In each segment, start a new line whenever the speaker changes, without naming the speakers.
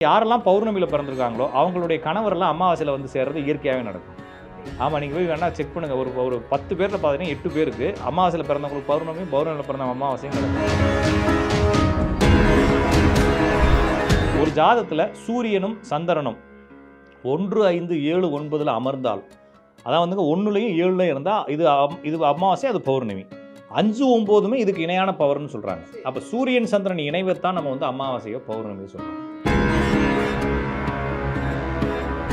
யாரெல்லாம் பௌர்ணமியில் பிறந்திருக்காங்களோ அவங்களுடைய கணவரெல்லாம் அமாவாசையில் வந்து சேர்றது இயற்கையாகவே நடக்கும். ஆமாம் நீங்கள் போய் வேணால் செக் பண்ணுங்கள் ஒரு ஒரு பத்து பேரில் பார்த்தீங்கன்னா எட்டு பேருக்கு அமாவாசையில் பிறந்தவங்களுக்கு பௌர்ணமி பௌர்ணமியில் பிறந்த அமாவாசையும் நடக்கும் ஒரு ஜாதத்தில் சூரியனும் சந்திரனும் ஒன்று ஐந்து ஏழு ஒன்பதில் அமர்ந்தால் அதான் வந்துங்க ஒன்றுலையும் ஏழுலையும் இருந்தால் இது அம்- இது அமாவாசை அது பௌர்ணமி. அஞ்சு ஒம்போதுமே இதுக்கு இணையான பவர்னு சொல்கிறாங்க அப்போ சூரியன் சந்திரன் இணைவைத்தான் நம்ம வந்து அமாவாசையோ பௌர்ணமியோ சொல்கிறோம்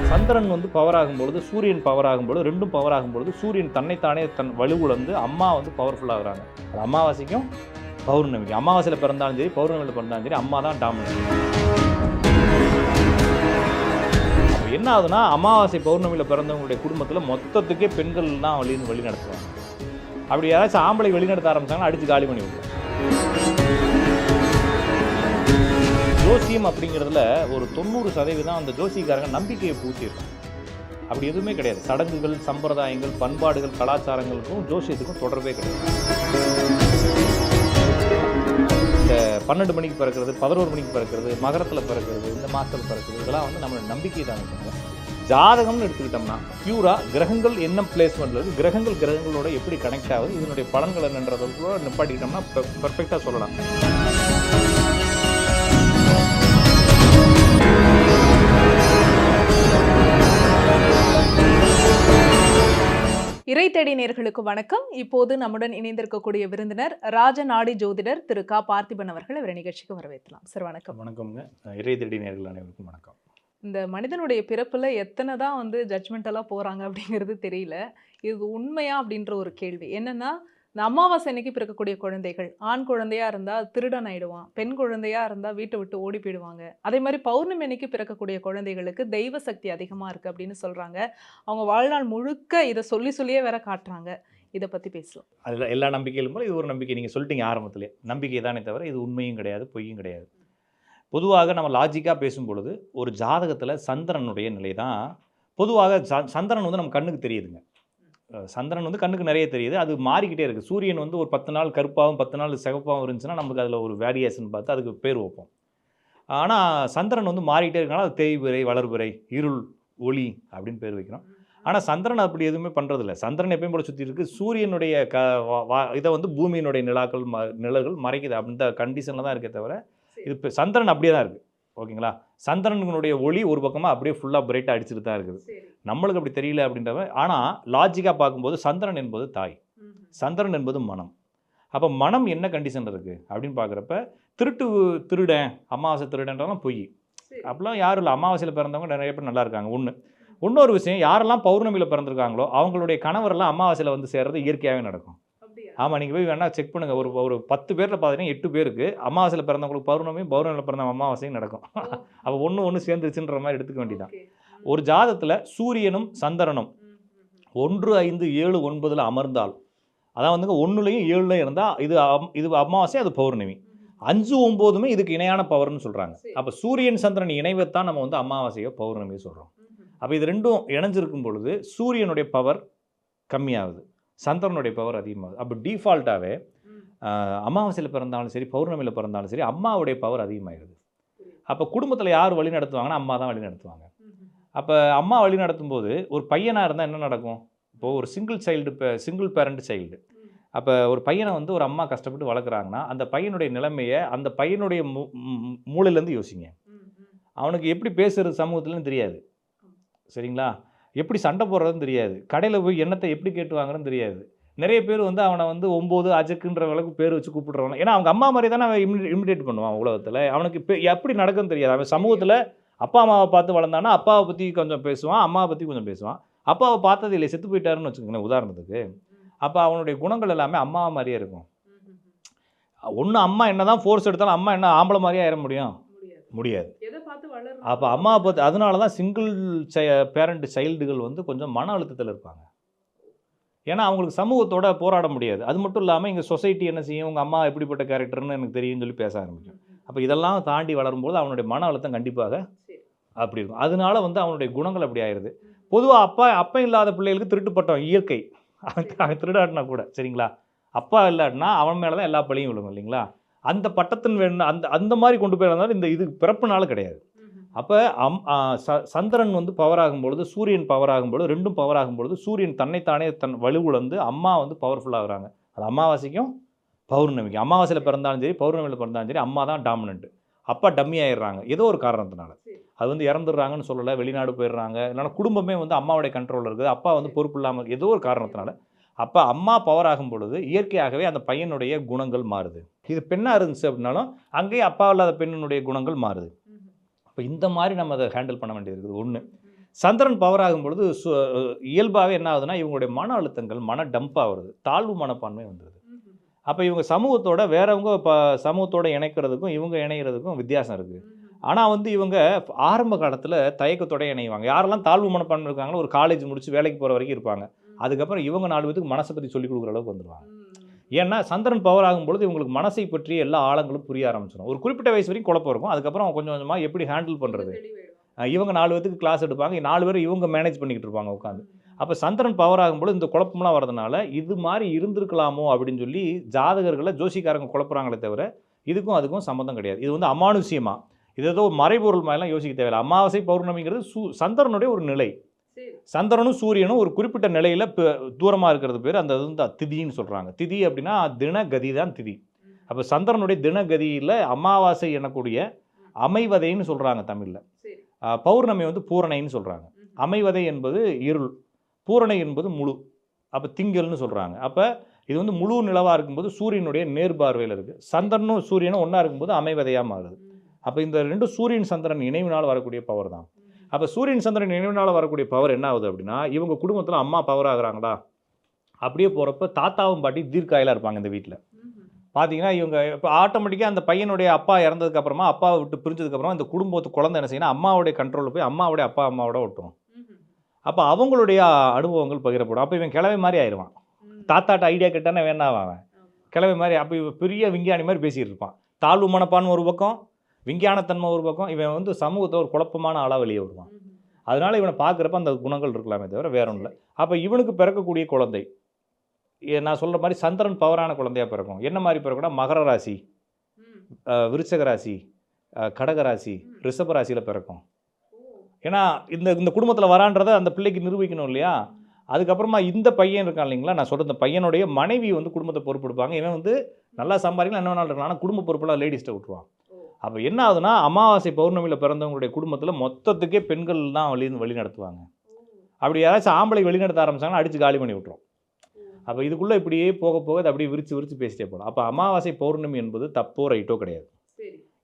சந்திரன் வந்து பவர் ஆகும்பொழுது சூரியன் பவர் ஆகும்பொழுது ரெண்டும் பவர் ஆகும்பொழுது சூரியன் தன்னைத்தானே தன் வலுவுழந்து அம்மா வந்து பவர்ஃபுல்லாகிறாங்க அது அமாவாசைக்கும் பௌர்ணமிக்கும். அமாவாசையில் பிறந்தாலும் சரி பௌர்ணமியில் பிறந்தாலும் சரி அம்மா தான் டாமினன்ட் என்ன ஆகுதுன்னா அமாவாசை பௌர்ணமியில் பிறந்தவங்களுடைய குடும்பத்தில் மொத்தத்துக்கே பெண்கள் தான் வழி வழி நடத்துவாங்க அப்படி யாராச்சும் ஆம்பளை வழி நடத்த ஆரம்பிச்சாங்கன்னா அடித்து காலி பண்ணி விடுவாங்க ஜோசியம் அப்படிங்கிறதுல ஒரு தொண்ணூறு சதவீதம் அந்த ஜோசியக்காரங்க நம்பிக்கையை பூச்சிருக்காங்க அப்படி எதுவுமே கிடையாது. சடங்குகள் சம்பிரதாயங்கள் பண்பாடுகள் கலாச்சாரங்களுக்கும் ஜோசியத்துக்கும் தொடர்பே கிடையாது. இந்த பன்னெண்டு மணிக்கு பிறக்கிறது பதினோரு மணிக்கு பிறக்கிறது மகரத்தில் பிறக்கிறது இந்த மாதத்தில் பிறக்கிறது இதெல்லாம் வந்து நம்மளோட நம்பிக்கை தான் ஜாதகம்னு எடுத்துக்கிட்டோம்னா பியூரா கிரகங்கள் என்ன பிளேஸ்மெண்ட்ல இருக்குது கிரகங்கள் கிரகங்களோட எப்படி கனெக்ட் ஆகுது இதனுடைய பலன்கள் என்னன்றதை கூட நிப்பாட்டிக்கிட்டோம்னா பெர்ஃபெக்டாக சொல்லலாம்.
இறை தேடி நேர்களுக்கு வணக்கம். இப்போது நம்முடன் இணைந்திருக்கக்கூடிய விருந்தினர் ராஜநாடி ஜோதிடர் திரு க. பார்த்திபன் அவர்கள். இவர் நிகழ்ச்சிக்கு வரவேற்கலாம். சார் வணக்கம்.
வணக்கம்ங்க. இறை தேடி நேர்கள் அனைவருக்கும் வணக்கம்.
இந்த மனிதனுடைய பிறப்புல எத்தனை தான் வந்து ஜட்மெண்டெல்லாம் போறாங்க அப்படிங்கிறது தெரியல. இது உண்மையா அப்படின்ற ஒரு கேள்வி. என்னன்னா இந்த அமாவாசை அன்னைக்கு பிறக்கக்கூடிய குழந்தைகள் ஆண் குழந்தையாக இருந்தால் திருடன் ஆயிடுவான் பெண் குழந்தையாக இருந்தால் வீட்டை விட்டு ஓடி போயிடுவாங்க அதே மாதிரி பௌர்ணமி அன்னைக்கு பிறக்கக்கூடிய குழந்தைகளுக்கு தெய்வ சக்தி அதிகமாக இருக்குது அப்படின்னு சொல்கிறாங்க அவங்க வாழ்நாள் முழுக்க இதை சொல்லி சொல்லியே வேற காட்டுறாங்க. இதை பற்றி பேசலாம்
அதில் எல்லா நம்பிக்கையிலும் போல இது ஒரு நம்பிக்கை நீங்கள் சொல்லிட்டீங்க ஆரம்பத்திலே. நம்பிக்கை தானே தவிர இது உண்மையும் கிடையாது பொய்யும் கிடையாது. பொதுவாக நம்ம லாஜிக்காக பேசும் பொழுது ஒரு ஜாதகத்தில் சந்திரனுடைய நிலை தான் பொதுவாக ச- சந்திரன் வந்து நம்ம கண்ணுக்கு தெரியுதுங்க. சந்திரன் வந்து கண்ணுக்கு நிறைய தெரியுது. அது மாறிக்கிட்டே இருக்குது சூரியன் வந்து ஒரு பத்து நாள் கருப்பாகவும் பத்து நாள் சிகப்பாகவும் இருந்துச்சுன்னா நமக்கு அதில் ஒரு வேரியேஷன் பார்த்து அதுக்கு பேர் வைப்போம். ஆனால் சந்திரன் வந்து மாறிக்கிட்டே இருக்கனால அது தேய்பிறை வளர்பிறை இருள் ஒளி அப்படின்னு பேர் வைக்கிறோம். ஆனால் சந்திரன் அப்படி எதுவுமே பண்ணுறதில்ல சந்திரன் எப்பயும் போல சுற்றி இருக்கு. சூரியனுடைய க வா- இதை வந்து பூமியினுடைய நிலாக்கள் ம நிழல்கள் மறைக்குது. அப்படின்ற கண்டிஷனில் தான் இருக்கே தவிர இது இப்போ சந்திரன் அப்படியே தான் இருக்குது ஓகேங்களா? சந்திரனுடைய ஒளி ஒரு பக்கமாக அப்படியே ஃபுல்லாக பிரைட்டாக அடிச்சுட்டு தான் இருக்குது. நம்மளுக்கு அப்படி தெரியல அப்படின்றவ ஆனால் லாஜிக்காக பார்க்கும்போது சந்திரன் என்பது தாய். சந்திரன் என்பது மனம். அப்போ மனம் என்ன கண்டிஷன் இருக்குது அப்படின்னு பார்க்குறப்ப திருட்டு திருடன் அமாவாசை திருடன்றலாம் பொய். அப்படிலாம் யாரும் இல்லை. அமாவாசையில் பிறந்தவங்க நிறைய பேர் நல்லா இருக்காங்க. ஒன்று இன்னொரு விஷயம் யாரெல்லாம் பௌர்ணமியில் பிறந்திருக்காங்களோ அவங்களுடைய கணவரெல்லாம் அமாவாசையில் வந்து சேர்றது இயற்கையாகவே நடக்கும். ஆமாம் நீங்கள் போய் வேணா செக் பண்ணுங்கள் ஒரு ஒரு பத்து பேரில் பார்த்தீங்கன்னா எட்டு பேருக்கு. அமாவாசையில் பிறந்தவங்களுக்கு பௌர்ணமி பௌர்ணமியில் பிறந்த அமாவாசையும் நடக்கும். அப்போ ஒன்று ஒன்று சேர்ந்துருச்சுன்ற மாதிரி எடுத்துக்க வேண்டியதான் ஒரு ஜாதத்தில் சூரியனும் சந்திரனும் ஒன்று ஐந்து ஏழு ஒன்பதில் அமர்ந்தால் அதான் வந்துங்க ஒன்றுலையும் ஏழுலையும் இருந்தால் இது அம்- இது அமாவாசை அது பௌர்ணமி. அஞ்சு ஒம்போதுமே இதுக்கு இணையான பவர்னு சொல்கிறாங்க அப்போ சூரியன் சந்திரன் இணைவைத்தான் நம்ம வந்து அமாவாசையோ பௌர்ணமியோ சொல்கிறோம் அப்போ இது ரெண்டும் இணைஞ்சிருக்கும் பொழுது சூரியனுடைய பவர் கம்மியாகுது. சந்திரனுடைய பவர் அதிகமாகுது. அப்போ டிஃபால்ட்டாகவே அமாவாசையில் பிறந்தாலும் சரி பௌர்ணமியில் பிறந்தாலும் சரி அம்மாவுடைய பவர் அதிகமாகிடுது அப்போ குடும்பத்தில் யார் வழி நடத்துவாங்கன்னா அம்மா தான் வழி நடத்துவாங்க. அப்போ அம்மா வழி நடத்தும்போது ஒரு பையனாக இருந்தால் என்ன நடக்கும்? இப்போது ஒரு single child single parent child அப்போ ஒரு பையனை வந்து ஒரு அம்மா கஷ்டப்பட்டு வளர்க்குறாங்கன்னா அந்த பையனுடைய நிலைமையை அந்த பையனுடைய மூ மூளையிலேருந்து யோசிங்க. அவனுக்கு எப்படி பேசுறது சமூகத்துலன்னு தெரியாது. சரிங்களா? எப்படி சண்டை போடுறதுன்னு தெரியாது. கடையில் போய் எண்ணத்தை எப்படி கேட்டு வாங்குறதுன்னு தெரியாது. நிறைய பேர் வந்து அவனை வந்து ஒம்பது அஜக்குன்ற அளவுக்கு பேர் வச்சு கூப்பிடுறவங்க. ஏன்னா அவங்க அம்மா மாதிரி தானே அவன் இமிடி இமிடேட் பண்ணுவான் உலகத்தில். அவனுக்கு எப்படி நடக்குன்னு தெரியாது. அவன் சமூகத்தில் அப்பா அம்மாவை பார்த்து வளர்ந்தானா அப்பாவை பற்றி கொஞ்சம் பேசுவான் அம்மாவை பற்றி கொஞ்சம் பேசுவான். அப்பாவை பார்த்தது இல்லை செத்து போயிட்டாருன்னு வச்சுக்கோங்களேன் உதாரணத்துக்கு. அப்போ அவனுடைய குணங்கள் எல்லாமே அம்மாவை மாதிரியே இருக்கும். ஒன்று அம்மா என்ன தான் ஃபோர்ஸ் எடுத்தாலும் அம்மா என்ன ஆம்பளை மாதிரியே ஆயிட முடியும்? முடியாது. அப்போ அம்மாவை பார்த்து அதனால தான் சிங்கிள் பேரண்ட் சைல்டுகள் வந்து கொஞ்சம் மன அழுத்தத்தில் இருப்பாங்க. ஏன்னா அவங்களுக்கு சமூகத்தோட போராட முடியாது. அது மட்டும் இல்லாமல் இங்கே சொசைட்டி என்ன செய்யும்? உங்கள் அம்மா எப்படிப்பட்ட கேரக்டர்னு எனக்கு தெரியும்னு சொல்லி பேச ஆரம்பிக்கும். அப்போ இதெல்லாம் தாண்டி வளரும்போது அவனுடைய மன அழுத்தம் கண்டிப்பாக அப்படி இருக்கும். அதனால வந்து அவனுடைய குணங்கள் அப்படி ஆயிடுது பொதுவாக அப்பா அப்பா இல்லாத பிள்ளைகளுக்கு திருட்டுப்பட்டவன் இயற்கை. அவன் திருடாட்டினா கூட சரிங்களா? அப்பா இல்லாட்டினா அவன் மேலே தான் எல்லா பழியும் விழுகும் இல்லைங்களா? அந்த பட்டத்தின் வேணும் அந்த அந்த மாதிரி கொண்டு போய் இருந்தாலும் இந்த இது பிறப்புனால கிடையாது. அப்போ அம் ச சந்திரன் வந்து பவர் ஆகும்பொழுது சூரியன் பவர் ஆகும்பொழுது ரெண்டும் பவர் ஆகும்பொழுது சூரியன் தன்னைத்தானே தன் வலுவுழந்து அம்மா வந்து பவர்ஃபுல்லாகிறாங்க அது அமாவாசைக்கும் பௌர்ணமிக்கும். அமாவாசையில் பிறந்தாலும் சரி பௌர்ணமியில் பிறந்தாலும் சரி அம்மா தான் டாமினன்ட் அப்பா டம்மி ஆயிடுறாங்க. ஏதோ ஒரு காரணத்தினால. அது வந்து இறந்துடுறாங்கன்னு சொல்லலை வெளிநாடு போயிடுறாங்க. இல்லைன்னா குடும்பமே வந்து அம்மாவுடைய கண்ட்ரோலில் இருக்குது. அப்பா வந்து பொறுப்பு இல்லாமல் ஏதோ ஒரு காரணத்தினால அப்போ அம்மா பவர் ஆகும் பொழுது இயற்கையாகவே அந்த பையனுடைய குணங்கள் மாறுது. இது பெண்ணாக இருந்துச்சு அப்படின்னாலும் அங்கேயே அப்பா இல்லாத பெண்ணினுடைய குணங்கள் மாறுது. இப்போ இந்த மாதிரி நம்ம அதை ஹேண்டில் பண்ண வேண்டியது இருக்குது. ஒன்று சந்திரன் பவர் ஆகும் பொழுது சு இயல்பாகவே என்ன ஆகுதுன்னா இவங்களுடைய மன அழுத்தங்கள் மன டம்ப் ஆகுறது தாழ்வு மனப்பான்மை வந்துடுது அப்போ இவங்க சமூகத்தோட வேறவங்க இப்போ சமூகத்தோட இணைக்கிறதுக்கும் இவங்க இணைகிறதுக்கும் வித்தியாசம் இருக்குது. ஆனால் வந்து இவங்க ஆரம்ப காலத்தில் தயக்கத்தோட இணைவாங்க. யாரெல்லாம் தாழ்வு மனப்பான்மை இருக்காங்களோ ஒரு காலேஜ் முடித்து வேலைக்கு போகிற வரைக்கும் இருப்பாங்க. அதுக்கப்புறம் இவங்க நாலு பேத்துக்கு மனசை பற்றி சொல்லிக் கொடுக்குற அளவுக்கு வந்துடுவாங்க ஏன்னா சந்திரன் பவர் ஆகும்பொழுது இவங்களுக்கு மனசை பற்றி எல்லா ஆழங்களும் புரிய ஆரம்பிச்சிடும் ஒரு குறிப்பிட்ட வயசு வரைக்கும் குழப்பம் இருக்கும். அதுக்கப்புறம் கொஞ்சம் கொஞ்சமாக எப்படி ஹேண்டில் பண்ணுறது இவங்க நாலு பேத்துக்கு கிளாஸ் எடுப்பாங்க. நாலு பேர் இவங்க மேனேஜ் பண்ணிக்கிட்டு இருப்பாங்க உட்காந்து அப்போ சந்திரன் பவர் ஆகும்போது இந்த குழப்பம்லாம் வரதுனால இது மாதிரி இருந்திருக்கலாமோ அப்படின்னு சொல்லி ஜாதகர்களை ஜோசிக்காரங்க குழப்புறாங்களே தவிர இதுக்கும் அதுக்கும் சம்மந்தம் கிடையாது. இது வந்து அமானுஷ்யமா. இது ஏதோ மறைபொருள் மாதிரிலாம் யோசிக்க தேவையில்லை. அமாவாசை பௌர்ணமிங்கிறது சூ சந்திரனுடைய ஒரு நிலை. சந்திரனும் சூரியனும் ஒரு குறிப்பிட்ட நிலையில் தூரமாக இருக்கிறது பேர் அந்த வந்து திதின்னு சொல்கிறாங்க திதி அப்படின்னா தினகதி தான் திதி அப்போ சந்திரனுடைய தினகதியில் அமாவாசை எனக்கூடிய அமைவதைன்னு சொல்கிறாங்க தமிழில். பௌர்ணமி வந்து பூரணைன்னு சொல்கிறாங்க அமைவதை என்பது இருள். பூரணை என்பது முழு. அப்போ திங்கள்னு சொல்கிறாங்க அப்போ இது வந்து முழு நிலவாக இருக்கும்போது சூரியனுடைய நேர்பார்வையில் இருக்குது சந்திரனும் சூரியனும் ஒன்றா இருக்கும்போது அமைவதையாக மாறுது. அப்போ இந்த ரெண்டு சூரியன் சந்திரன் இணைவினால் வரக்கூடிய பவர் தான். அப்போ சூரியன் சந்திரன் நினைவினால் வரக்கூடிய பவர் என்ன ஆகுது அப்படின்னா இவங்க குடும்பத்தில் அம்மா பவர் ஆகுறாங்களா? அப்படியே போகிறப்ப தாத்தாவும் பாட்டி தீர்க்காயிலாக இருப்பாங்க இந்த வீட்டில் பார்த்தீங்கன்னா இவங்க இப்போ ஆட்டோமேட்டிக்காக அந்த பையனுடைய அப்பா இறந்ததுக்கு அப்புறமா அப்பாவை விட்டு பிரிஞ்சதுக்கப்புறமா இந்த குடும்பத்து குழந்தை என்ன செய்யணும் அம்மாவுடைய கண்ட்ரோலில் போய் அம்மாவுடைய அப்பா அம்மாவோட ஒட்டும் அப்போ அவங்களுடைய அனுபவங்கள் பகிரப்படும். அப்போ இவன் கிழமை மாதிரி ஆயிடுவான் தாத்தாட்ட ஐடியா கேட்டானே வேணாம் அவன். கிழமை மாதிரி அப்போ இவன் பெரிய விஞ்ஞானி மாதிரி பேசிகிட்டு இருப்பான். தாழ்வு மனப்பான் ஒரு பக்கம் விஞ்ஞானத்தன்மை ஒரு பக்கம் இவன் வந்து சமூகத்தை ஒரு குழப்பமான ஆளாக வெளியே அதனால் இவனை பார்க்குறப்ப அந்த குணங்கள் இருக்கலாமே தவிர வேற ஒன்றும் இல்லை. அப்போ இவனுக்கு பிறக்கக்கூடிய குழந்தை ஏ- நான் சொல்கிற மாதிரி சந்திரன் பவரான குழந்தையா பிறக்கும். என்ன மாதிரி பிறக்கும்னா மகர ராசி விருச்சக ராசி கடக ராசி ரிஷப ராசியில் பிறக்கும். ஏன்னா இந்த இந்த குடும்பத்தில் வரான்றதை அந்த பிள்ளைக்கு நிரூபிக்கணும் இல்லையா? அதுக்கப்புறமா இந்த பையன் இருக்கான் இல்லைங்களா? நான் சொல்கிற இந்த பையனுடைய மனைவி வந்து குடும்பத்தை பொறுப்பெடுப்பாங்க. இவன் வந்து நல்லா சம்பாதிக்கலாம் என்ன வேணாலும் இருக்கலாம். ஆனால் குடும்ப பொறுப்பெல்லாம் லேடிஸ்ட்டை விட்டுருவான். அப்போ என்ன ஆகுதுன்னா அமாவாசை பௌர்ணமியில் பிறந்தவங்களுடைய குடும்பத்தில் மொத்தத்துக்கே பெண்கள் தான் வழி வழி நடத்துவாங்க. அப்படி யாராச்சும் ஆம்பளை வழி நடத்த ஆரம்பிச்சாங்கன்னா அடித்து காலி பண்ணி விட்ரும் அப்போ இதுக்குள்ளே இப்படியே போக போக அது அப்படியே விரிச்சு விரிச்சு பேசிட்டே போகலாம் அப்போ அமாவாசை பௌர்ணமி என்பது தப்போ ரைட்டோ கிடையாது.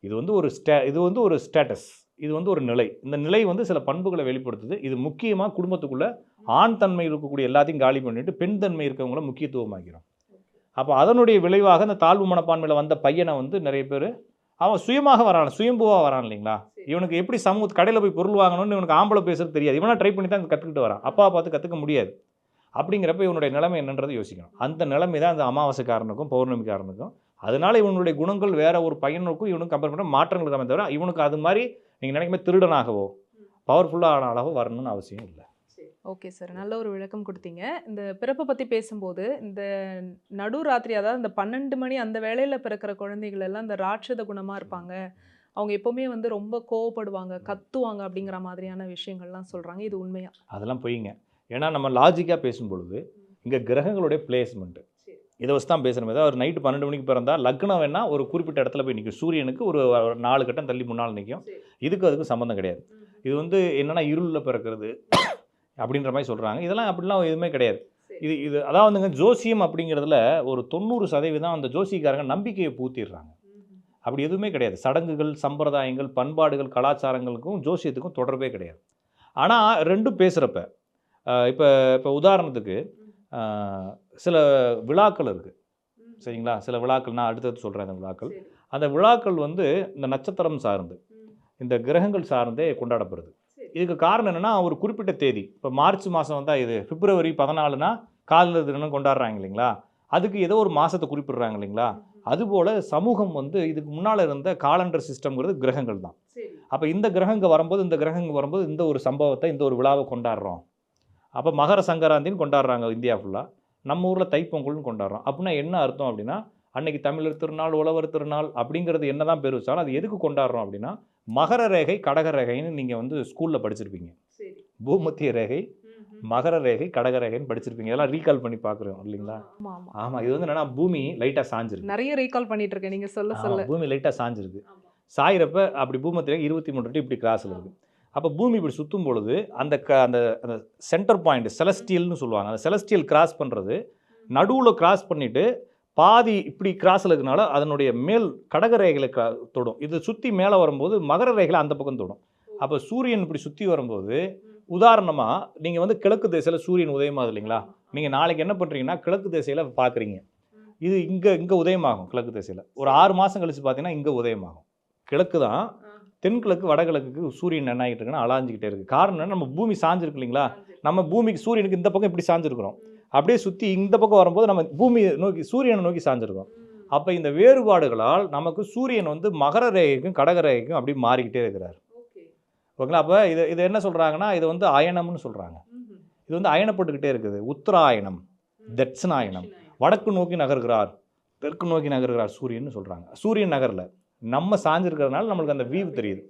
இது வந்து ஒரு ஸ்டே இது வந்து ஒரு ஸ்டேட்டஸ். இது வந்து ஒரு நிலை. இந்த நிலை வந்து சில பண்புகளை வெளிப்படுத்துது. இது முக்கியமாக குடும்பத்துக்குள்ள ஆண் தன்மை இருக்கக்கூடிய எல்லாத்தையும் காலி பண்ணிட்டு பெண் தன்மை இருக்கவங்கள முக்கியத்துவமாக்கிறோம் அப்போ அதனுடைய விளைவாக இந்த தாழ்வு மனப்பான்மையில் வந்த பையனை வந்து நிறைய பேர் அவன் சுயமாக வரான் சுயம்புவாக வரான் இல்லைங்களா? இவனுக்கு எப்படி சமூக கடையில் போய் பொருள் வாங்கணும்னு இவனுக்கு ஆம்பளை பேசுறது தெரியாது. இவனா ட்ரை பண்ணி தான் கற்றுக்கிட்டு வரான். அப்பா பார்த்து கற்றுக்க முடியாது. அப்படிங்கிறப்ப இவனுடைய நிலைமை என்னன்றதை யோசிக்கணும். அந்த நிலைமை தான் அந்த அமாவாசைக்காரனுக்கும் பௌர்ணமிக்காரனுக்கும். அதனால இவனுடைய குணங்கள் வேற ஒரு பையனுக்கும் இவனுக்கும் கம்பேர் பண்ண மாற்றங்கள் தவிர இவனுக்கு அது மாதிரி நீங்கள் நினைக்கும் போது திருடனாகவோ பவர்ஃபுல்லான ஆளாகவோ வரணும்னு அவசியம் இல்லை.
Okay sir. நல்ல ஒரு விளக்கம் கொடுத்தீங்க. இந்த பிறப்பை பற்றி பேசும்போது இந்த நடு ராத்திரி அதாவது இந்த பன்னெண்டு மணி அந்த வேளையில் பிறக்கிற குழந்தைகள் எல்லாம் இந்த ராட்சத குணமாக இருப்பாங்க. அவங்க எப்போவுமே வந்து ரொம்ப கோவப்படுவாங்க கத்துவாங்க அப்படிங்கிற மாதிரியான விஷயங்கள்லாம் சொல்கிறாங்க இது உண்மையா?
அதெல்லாம் பொய்ங்க. ஏன்னா நம்ம லாஜிக்காக பேசும் பொழுது இங்கே கிரகங்களுடைய பிளேஸ்மெண்ட்டு இதை வச்சு தான் பேசுகிறோம் ஏதாவது ஒரு நைட்டு பன்னெண்டு மணிக்கு பிறந்தா லக்னம் வேணா ஒரு குறிப்பிட்ட இடத்துல போய் நிற்கும் சூரியனுக்கு ஒரு ஒரு நாலு கட்டம் தள்ளி முன்னால் நிற்கும் இதுக்கு அதுக்கு சம்மந்தம் கிடையாது. இது வந்து என்னன்னா இருளில் பிறக்கிறது. அப்படின்ற மாதிரி சொல்கிறாங்க இதெல்லாம் அப்படிலாம் எதுவுமே கிடையாது. இது இது அதாவது வந்துங்க ஜோசியம் அப்படிங்கிறதுல ஒரு தொண்ணூறு சதவீதம் அந்த ஜோசிக்காரங்க நம்பிக்கையை பூத்திடுறாங்க. அப்படி எதுவுமே கிடையாது. சடங்குகள் சம்பிரதாயங்கள் பண்பாடுகள் கலாச்சாரங்களுக்கும் ஜோசியத்துக்கும் தொடர்பே கிடையாது. ஆனால் ரெண்டும் பேசுகிறப்ப இப்போ இப்போ உதாரணத்துக்கு சில விழாக்கள் இருக்குது சரிங்களா? சில விழாக்கள் நான் அடுத்தது சொல்கிறேன் அந்த விழாக்கள். அந்த விழாக்கள் வந்து இந்த நட்சத்திரம் சார்ந்து இந்த கிரகங்கள் சார்ந்தே கொண்டாடப்படுது. இதுக்கு காரணம் என்னென்னா ஒரு குறிப்பிட்ட தேதி. இப்போ மார்ச் மாதம் வந்தால் இது பிப்ரவரி பதினாலுனா காதலர் தினம் கொண்டாடுறாங்க இல்லைங்களா? அதுக்கு ஏதோ ஒரு மாதத்தை குறிப்பிடுறாங்க இல்லைங்களா? அதுபோல் சமூகம் வந்து இதுக்கு முன்னால் இருந்த காலண்டர் சிஸ்டம்ங்கிறது கிரகங்கள் தான். அப்போ இந்த கிரகங்க வரும்போது இந்த கிரகங்க வரும்போது இந்த ஒரு சம்பவத்தை இந்த ஒரு விழாவை கொண்டாடுறோம். அப்போ மகர சங்கராந்தின்னு கொண்டாடுறாங்க இந்தியா ஃபுல்லாக நம்ம ஊரில் தைப்பொங்கல்னு கொண்டாடுறோம். அப்படின்னா என்ன அர்த்தம் அப்படின்னா அன்னைக்கு தமிழர் திருநாள் உழவர் திருநாள் அப்படிங்கிறது என்ன தான் பேர் வச்சாலும் அது எதுக்கு கொண்டாடுறோம் அப்படின்னா மகர ரேகை கடக ரேகைன்னு நீங்கள் வந்து ஸ்கூலில் படிச்சிருப்பீங்க.
சரி.
பூமத்திய ரேகை மகர ரேகை கடக ரேகைன்னு படிச்சிருப்பீங்க. இதெல்லாம் ரீகால் பண்ணி பார்க்குறோம் இல்லைங்களா?
ஆமா ஆமா.
ஆமாம் இது வந்து என்னன்னா பூமி லைட்டாக சாஞ்சிருக்கு.
நிறைய ரீகால் பண்ணிட்டு இருக்கேன் நீங்க சொல்ல சொல்ல.
பூமி லைட்டாக சாஞ்சிருக்கு. சாயிறப்ப அப்படி பூமத்திய ரேகை இருபத்தி மூணு இப்படி கிராஸில் இருக்கு. அப்போ பூமி இப்படி சுற்றும் பொழுது அந்த க அந்த அந்த சென்டர் பாயிண்ட் செலஸ்டியல்னு சொல்லுவாங்க. அந்த செலஸ்டியல் கிராஸ் பண்ணுறது நடுவில் கிராஸ் பண்ணிட்டு பாதி இப்படி கிராஸில் இருக்கனால அதனுடைய மேல் கடக ரேகையில் தொடும். இது சுற்றி மேலே வரும்போது மகர ரேகையில் அந்த பக்கம் தொடும். அப்போ சூரியன் இப்படி சுற்றி வரும்போது உதாரணமாக நீங்கள் வந்து கிழக்கு திசையில் சூரியன் உதயமாகுது இல்லைங்களா? நீங்கள் நாளைக்கு என்ன பண்ணுறீங்கன்னா கிழக்கு திசையில் பார்க்குறீங்க. இது இங்கே இங்கே உதயமாகும் கிழக்கு திசையில். ஒரு ஆறு மாதம் கழித்து பார்த்தீங்கன்னா இங்கே உதயமாகும். கிழக்கு தான் தென்கிழக்கு வடகிழக்கு சூரியன் என்ன ஆகிட்டு இருக்குன்னா அலாஞ்சிக்கிட்டே இருக்குது காரணம் என்ன, நம்ம பூமி சாஞ்சிருக்கு இல்லைங்களா? நம்ம பூமிக்கு சூரியனுக்கு இந்த பக்கம் இப்படி சாஞ்சிருக்கிறோம். அப்படியே சுற்றி இந்த பக்கம் வரும்போது நம்ம பூமி நோக்கி சூரியனை நோக்கி சாஞ்சிருக்கோம் அப்போ இந்த வேறுபாடுகளால் நமக்கு சூரியன் வந்து மகர ரேகைக்கும் கடக ரேகைக்கும் அப்படி மாறிக்கிட்டே இருக்கிறார். ஓகேங்களா? அப்போ இது இது என்ன சொல்கிறாங்கன்னா இது வந்து அயனம்னு சொல்கிறாங்க இது வந்து அயனப்பட்டுக்கிட்டே இருக்குது. உத்தராயணம் தட்சிணாயனம் வடக்கு நோக்கி நகர்கிறார் தெற்கு நோக்கி நகர்கிறார் சூரியன் சொல்கிறாங்க சூரியன் நகரில். நம்ம சாஞ்சிருக்கிறதுனால நம்மளுக்கு அந்த வியூ தெரியுது.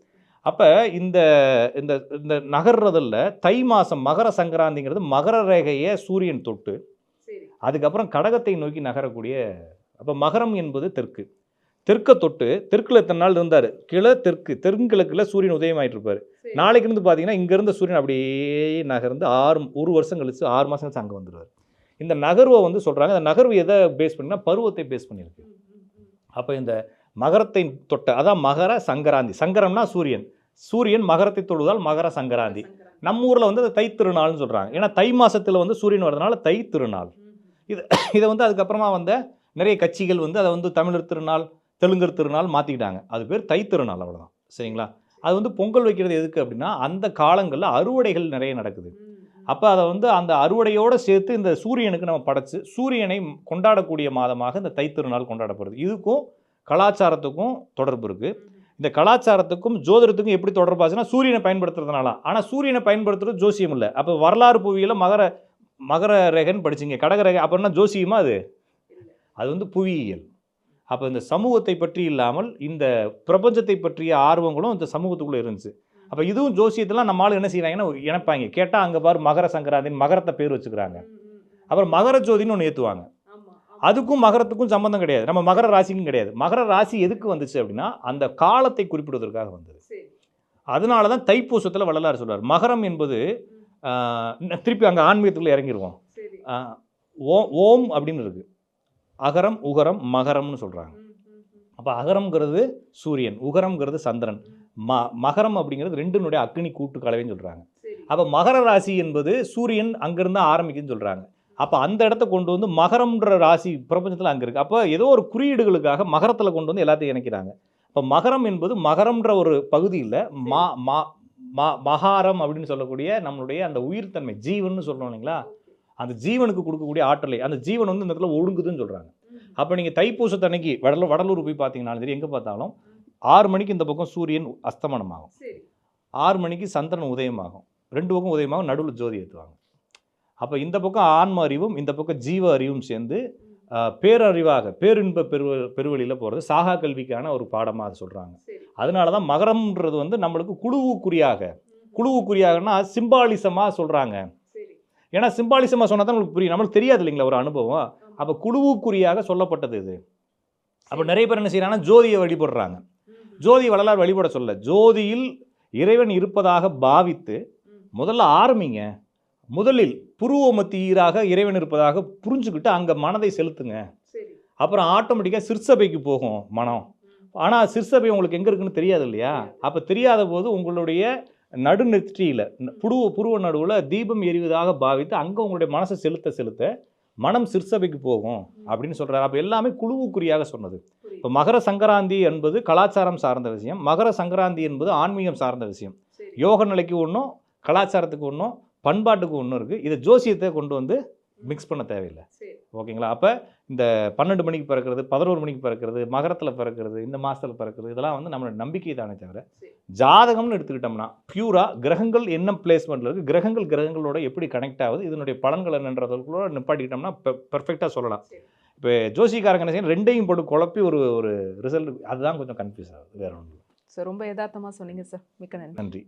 அப்போ இந்த இந்த இந்த நகர்றதில் தை மாதம் மகர சங்கராந்திங்கிறது மகர ரேகையை சூரியன் தொட்டு அதுக்கப்புறம் கடகத்தை நோக்கி நகரக்கூடிய அப்போ மகரம் என்பது தெற்கு. தெற்கை தொட்டு தெற்குல இத்தனை நாள் இருந்தார்? கிழ தெற்கு. தென்கிழக்கில் சூரியன் உதயமாயிட்டு இருப்பார் நாளைக்கு இருந்து பார்த்தீங்கன்னா இங்க இருந்த சூரியன் அப்படியே நகர்ந்து ஆறு ஒரு வருஷம் கழிச்சு ஆறு மாதம் கழிச்சு அங்கே வந்துடுவார் இந்த நகர்வை வந்து சொல்கிறாங்க இந்த நகர்வு எதை பேஸ் பண்ணினா பருவத்தை பேஸ் பண்ணியிருக்கு. அப்போ இந்த மகரத்தை தொட்ட அதான் மகர சங்கராந்தி. சங்கரம்னா சூரியன். சூரியன் மகரத்தை தொடுவதால் மகர சங்கராந்தி. நம்ம ஊரில் வந்து அது தை திருநாள்னு சொல்கிறாங்க ஏன்னா தை மாதத்தில் வந்து சூரியன் வர்றதுனால தை திருநாள். இதை வந்து அதுக்கப்புறமா வந்த நிறைய கட்சிகள் வந்து அதை வந்து தமிழர் திருநாள் தெலுங்கர் திருநாள் மாற்றிக்கிட்டாங்க அது பேர் தை திருநாள் அவ்வளோதான் சரிங்களா? அது வந்து பொங்கல் வைக்கிறது எதுக்கு அப்படின்னா அந்த காலங்களில் அறுவடைகள் நிறைய நடக்குது. அப்போ அதை வந்து அந்த அறுவடையோடு சேர்த்து இந்த சூரியனுக்கு நம்ம படைச்சு சூரியனை கொண்டாடக்கூடிய மாதமாக இந்த தைத்திருநாள் கொண்டாடப்படுது. இதுக்கும் கலாச்சாரத்துக்கும் தொடர்பு இருக்குது இந்த கலாச்சாரத்துக்கும் ஜோதிடத்துக்கும் எப்படி தொடர்பாச்சுன்னா சூரியனை பயன்படுத்துறதுனால. ஆனால் சூரியனை பயன்படுத்துறது ஜோசியம் இல்லை. அப்போ வரலாறு புவியில மகர மகர ரேகன்னு படிச்சீங்க. கடக ரேகை அப்படின்னா ஜோசியமா அது? அது வந்து புவியியல். அப்போ இந்த சமூகத்தை பற்றி இல்லாமல் இந்த பிரபஞ்சத்தை பற்றிய ஆர்வங்களும் இந்த சமூகத்துக்குள்ளே இருந்துச்சு. அப்போ இதுவும் ஜோசியத்தெல்லாம் நம்ம ஆளு என்ன செய்கிறாங்கன்னா இணைப்பாங்க. கேட்டால் அங்கே பாரு மகர சங்கராந்தின்னு மகரத்தை பேர் வச்சுக்கிறாங்க. அப்புறம் மகர ஜோதின்னு ஒன்று ஏற்றுவாங்க அதுக்கும் மகரத்துக்கும் சம்பந்தம் கிடையாது. நம்ம மகர ராசிக்கும் கிடையாது. மகர ராசி எதுக்கு வந்துச்சு அப்படின்னா அந்த காலத்தை குறிப்பிடுவதற்காக வந்தது. அதனால தான் தைப்பூசத்தில் வள்ளலார் சொல்றார் மகரம் என்பது திருப்பி அங்கே ஆன்மீகத்துக்குள்ள இறங்கிடுவோம் ஆஹ், ஓம் ஓம் அப்படின்னு இருக்கு. அகரம் உகரம் மகரம்னு சொல்கிறாங்க அப்போ அகரம்ங்கிறது சூரியன் உகரம்ங்கிறது சந்திரன். ம மகரம் அப்படிங்கிறது ரெண்டுனுடைய அக்னி கூட்டு கலவைன்னு சொல்கிறாங்க அப்போ மகர ராசி என்பது சூரியன் அங்கேருந்து ஆரம்பிக்குதுன்னு சொல்கிறாங்க அப்போ அந்த இடத்த கொண்டு வந்து மகரம்ன்ற ராசி பிரபஞ்சத்தில் அங்கே இருக்குது அப்போ ஏதோ ஒரு குறியீடுகளுக்காக மகரத்தில் கொண்டு வந்து எல்லாத்தையும் இணைக்கிறாங்க. இப்போ மகரம் என்பது மகரம்ன்ற ஒரு பகுதியில் மா மா மா மகாரம் அப்படின்னு சொல்லக்கூடிய நம்மளுடைய அந்த உயிர்த்தன்மை ஜீவன்னு சொல்கிறோம் இல்லைங்களா? அந்த ஜீவனுக்கு கொடுக்கக்கூடிய ஆற்றலை அந்த ஜீவன் வந்து இந்த இடத்துல ஒழுங்குதுன்னு சொல்கிறாங்க அப்போ நீங்கள் தைப்பூசத்தன்னைக்கு வடல வடலூர் போய் பார்த்தீங்கன்னாலும் சரி எங்கே பார்த்தாலும் ஆறு மணிக்கு இந்த பக்கம் சூரியன் அஸ்தமனம் ஆகும் ஆறு மணிக்கு சந்திரன் உதயமாகும். ரெண்டு பக்கம் உதயமாகும் நடுவில் ஜோதி ஏற்றுவாங்க அப்போ இந்த பக்கம் ஆன்ம அறிவும் இந்த பக்கம் ஜீவ அறிவும் சேர்ந்து பேரறிவாக பேரின்ப பெரு பெருவழியில் போகிறது சாகா கல்விக்கான ஒரு பாடமாக அதை சொல்கிறாங்க அதனால தான் மகரம்ன்றது வந்து நம்மளுக்கு குழுவுக்குறியாக. குழுவுக்குறியாகனா சிம்பாலிசமாக சொல்கிறாங்க ஏன்னா சிம்பாலிசமாக சொன்னால் தான் நம்மளுக்கு புரியும். நம்மளுக்கு தெரியாது இல்லைங்களா ஒரு அனுபவம். அப்போ குழுவுக்குறியாக சொல்லப்பட்டது இது. அப்போ நிறைய பேர் என்ன செய்கிறாங்கன்னா ஜோதியை வழிபடுறாங்க. ஜோதி வள்ளலார் வழிபட சொல்ல ஜோதியில் இறைவன் இருப்பதாக பாவித்து முதல்ல ஆரம்பிங்க. முதலில் புருவ மத்தியராக இறைவன் இருப்பதாக புரிஞ்சுக்கிட்டு அங்கே மனதை செலுத்துங்க. அப்புறம் ஆட்டோமேட்டிக்காக சிற்சபைக்கு போகும் மனம். ஆனால் சிற்சபை உங்களுக்கு எங்கே இருக்குன்னு தெரியாது இல்லையா? அப்போ தெரியாத போது உங்களுடைய நடுநெற்றியில் புருவ புருவ நடுவில் தீபம் எரிவதாக பாவித்து அங்கே உங்களுடைய மனசை செலுத்த செலுத்த மனம் சிற்சபைக்கு போகும் அப்படின்னு சொல்கிறார் அப்போ எல்லாமே குழுவுக்குறியாக சொன்னது. இப்போ மகர சங்கராந்தி என்பது கலாச்சாரம் சார்ந்த விஷயம். மகர சங்கராந்தி என்பது ஆன்மீகம் சார்ந்த விஷயம். யோக நிலைக்கு ஒன்றும் கலாச்சாரத்துக்கு ஒன்றும் பண்பாட்டுக்கு ஒன்றும் இருக்குது இதை ஜோசியத்தை கொண்டு வந்து மிக்ஸ் பண்ண தேவையில்லை. ஓகேங்களா? அப்போ இந்த பன்னெண்டு மணிக்கு பிறக்கிறது பதினோரு மணிக்கு பிறக்கிறது மகரத்தில் பிறக்கிறது இந்த மாதத்தில் பிறக்கிறது இதெல்லாம் வந்து நம்மளோட நம்பிக்கை தானே தவிர ஜாதகம்னு எடுத்துக்கிட்டோம்னா பியூராக கிரகங்கள் என்ன பிளேஸ்மெண்ட்டில் இருக்குது கிரகங்கள் கிரகங்களோட எப்படி கனெக்ட் ஆகுது இதனுடைய பலன்கள் என்னன்றதுக்குள்ள நிப்பாட்டிக்கிட்டோம்னா பெர்ஃபெக்டாக சொல்லலாம். இப்போ ஜோசிக்காரங்க என்ன செய்யணும் ரெண்டையும் போட்டு குழப்பி ஒரு ஒரு ரிசல்ட் அதுதான் கொஞ்சம் கன்ஃபியூஸ் ஆகுது வேற ஒன்றும்
ஸோ ரொம்ப யதார்த்தமா சொன்னீங்க சார் மிக்க நன்றி.
நன்றி.